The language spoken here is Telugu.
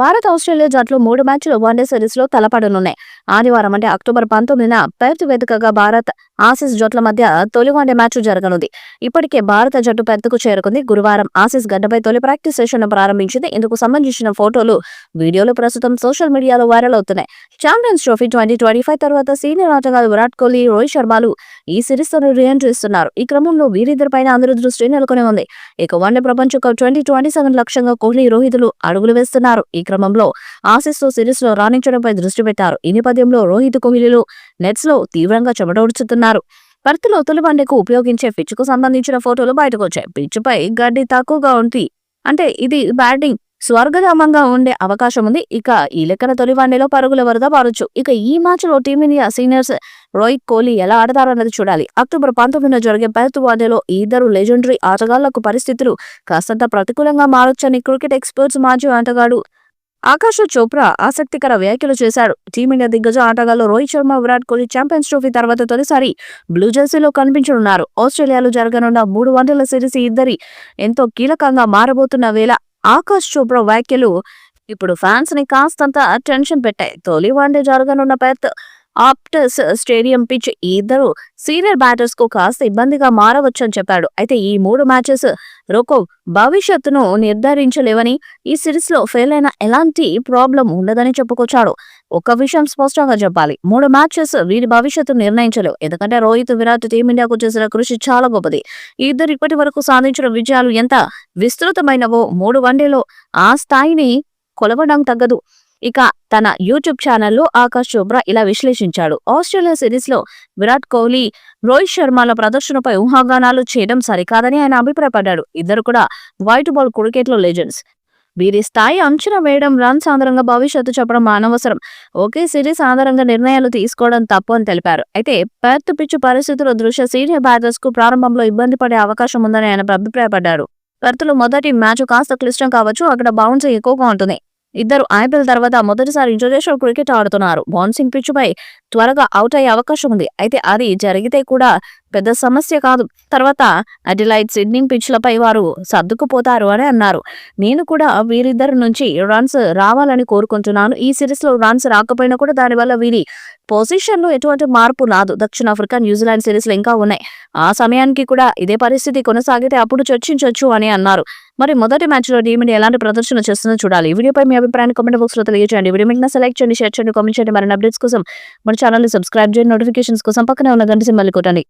భారత్ ఆస్ట్రేలియా జట్లు మూడు మ్యాచ్లు వన్డే సిరీస్లో తలపడనున్నాయి. ఆదివారం అంటే అక్టోబర్ పంతొమ్మిదిన పెర్త్ వేదికగా భారత్ ఆసీస్ జట్ల మధ్య తొలి వన్డే మ్యాచ్ జరగనుంది. ఇప్పటికే భారత జట్టు పెర్త్కు చేరుకుంది. గురువారం ఆసీస్ గడ్డపై తొలి ప్రాక్టీస్ సెషన్ ప్రారంభించింది. ఇందుకు సంబంధించిన ఫోటోలు వీడియోలు ప్రస్తుతం సోషల్ మీడియాలో వైరల్ అవుతున్నాయి. Champions trophy twenty twenty five తర్వాత సీనియర్ ఆటగాడు విరాట్ కోహ్లీ రోహిత్ శర్మలు ఈ సిరీస్తో రీఎంట్రీ ఇస్తున్నారు ఈ క్రమంలో వీరిద్దరిపైన అందరి దృష్టి నెలకొని ఉంది ఇక వన్డే ప్రపంచ కప్ ట్వంటీ ట్వంటీ సెవెన్ లక్ష్యంగా కోహ్లీ రోహితులు అడుగులు వేస్తున్నారు. ఈ క్రమంలో ఆసీస్తో సిరీస్లో రాణించడంపై దృష్టి పెట్టారు. ఈ నేపథ్యంలో రోహిత్ కోహ్లీలు నెట్స్లో తీవ్రంగా చెమటోడ్చుతున్నారు. పర్తిలో తొలి వన్డేకు ఉపయోగించే పిచ్కు సంబంధించిన ఫోటోలు బయటకు వచ్చాయి పిచ్చుపై గడ్డి తక్కువగా ఉంది. అంటే ఇది బ్యాటింగ్ స్వర్గధామంగా ఉండే అవకాశం ఉంది. ఇక ఈ లెక్కన తొలి వన్డేలో పరుగుల వరద పారొచ్చు ఇక ఈ మ్యాచ్లో టీమిండియా సీనియర్స్ రోహిత్ కోహ్లీ ఎలా ఆడతారన్నది చూడాలి. అక్టోబర్ పంతొమ్మిదిన జరిగే పెర్త్ వన్డేలో ఇద్దరు లెజెండరీ ఆటగాళ్ళకు పరిస్థితులు కాస్తంత ప్రతికూలంగా మారొచ్చని క్రికెట్ ఎక్స్పర్ట్స్ మాజీ ఆటగాడు ఆకాశ చోప్రా ఆసక్తికర వ్యాఖ్యలు చేశాడు టీమిండియా దిగ్గజ ఆటగాళ్ళు రోహిత్ శర్మ విరాట్ కోహ్లీ ఛాంపియన్స్ ట్రోఫీ తర్వాత తొలిసారి బ్లూ జెర్సీలో కనిపించనున్నారు. ఆస్ట్రేలియాలో జరగనున్న మూడు వన్డేల సిరీస్ ఇద్దరి ఎంతో కీలకంగా మారబోతున్న వేళ ఆకాశ్ చోప్రా వ్యాఖ్యలు ఇప్పుడు ఫ్యాన్స్ని కాస్తంత టెన్షన్ పెట్టాయి. తొలి వన్డే జరగనున్న పెర్త్ ఆప్టస్ స్టేడియం పిచ్ ఇద్దరు సీనియర్ బ్యాటర్స్కు కాస్త ఇబ్బందిగా మారవచ్చని చెప్పాడు. అయితే ఈ మూడు మ్యాచెస్ రోకో భవిష్యత్తును నిర్ధారించలేవని ఈ సిరీస్లో ఫెయిల్ అయిన ఎలాంటి ప్రాబ్లం ఉండదని చెప్పుకొచ్చాడు. ఒక విషయం స్పష్టంగా చెప్పాలి. మూడు మ్యాచెస్ వీరి భవిష్యత్తు నిర్ణయించలేవు. ఎందుకంటే రోహిత్ విరాట్ టీమిండియాకు చేసిన కృషి చాలా గొప్పది. ఇద్దరు ఇప్పటి వరకు సాధించిన విజయాలు ఎంత విస్తృతమైనవో మూడు వన్డేలో ఆ స్థాయిని కొలవడం తగ్గదు. ఇక తన యూట్యూబ్ ఛానల్లో ఆకాష్ చోప్రా ఇలా విశ్లేషించాడు. ఆస్ట్రేలియా సిరీస్లో విరాట్ కోహ్లీ రోహిత్ శర్మల ప్రదర్శనపై ఊహాగానాలు చేయడం సరికాదని ఆయన అభిప్రాయపడ్డాడు. ఇద్దరు కూడా వైట్ బాల్ క్రికెట్లో లెజెండ్స్. వీరి స్థాయి అంచనా వేయడం రన్స్ ఆధారంగా భవిష్యత్తు చెప్పడం అనవసరం ఒకే సిరీస్ ఆధారంగా నిర్ణయాలు తీసుకోవడం తప్పు అని తెలిపారు. అయితే పెర్త్ పిచ్చు పరిస్థితుల దృష్ట్యా సీనియర్ బ్యాటర్స్కు ప్రారంభంలో ఇబ్బంది పడే అవకాశం ఉందని ఆయన అభిప్రాయపడ్డారు. పెర్త్లో మొదటి మ్యాచ్ కాస్త క్లిష్టం కావచ్చు అక్కడ బౌన్స్ ఎక్కువగా ఉంటుంది ఇద్దరు ఐపీఎల్ తర్వాత మొదటిసారి ఇంటర్నేషనల్ క్రికెట్ ఆడుతున్నారు. బౌన్సింగ్ పిచ్చుపై త్వరగా అవుట్ అయ్యే అవకాశం ఉంది. అయితే అది జరిగితే కూడా పెద్ద సమస్య కాదు. తర్వాత అడిలైట్ సిడ్నీ పిచ్లపై వారు సర్దుకుపోతారు అని అన్నారు. నేను కూడా వీరిద్దరి నుంచి రన్స్ రావాలని కోరుకుంటున్నాను. ఈ సిరీస్లో రన్స్ రాకపోయినా కూడా దానివల్ల వీరి పొజిషన్లో ఎటువంటి మార్పు రాదు. దక్షిణాఫ్రికా న్యూజిలాండ్ సిరీస్లో ఇంకా ఉన్నాయి. ఆ సమయానికి కూడా ఇదే పరిస్థితి కొనసాగితే అప్పుడు చర్చించవచ్చు అని అన్నారు. మరి మొదటి మ్యాచ్లో టీమిండియా ఎలాంటి ప్రదర్శన చేస్తుందో చూడాలి. ఈ వీడియోపై మీ అభిప్రాయాన్ని కామెంట్ బాక్స్లో తెలియజేయండి. వీడియో మీకు సెలెక్ట్ చేయండి షేర్ చేయండి కామెంట్ చేయండి. మరిన్ని అప్డేట్స్ కోసం మన ఛానల్ని సబ్స్క్రైబ్ చేయండి. నోటిఫికేషన్స్ కోసం పక్కనే ఉన్న గంట సింబల్ కొట్టండి.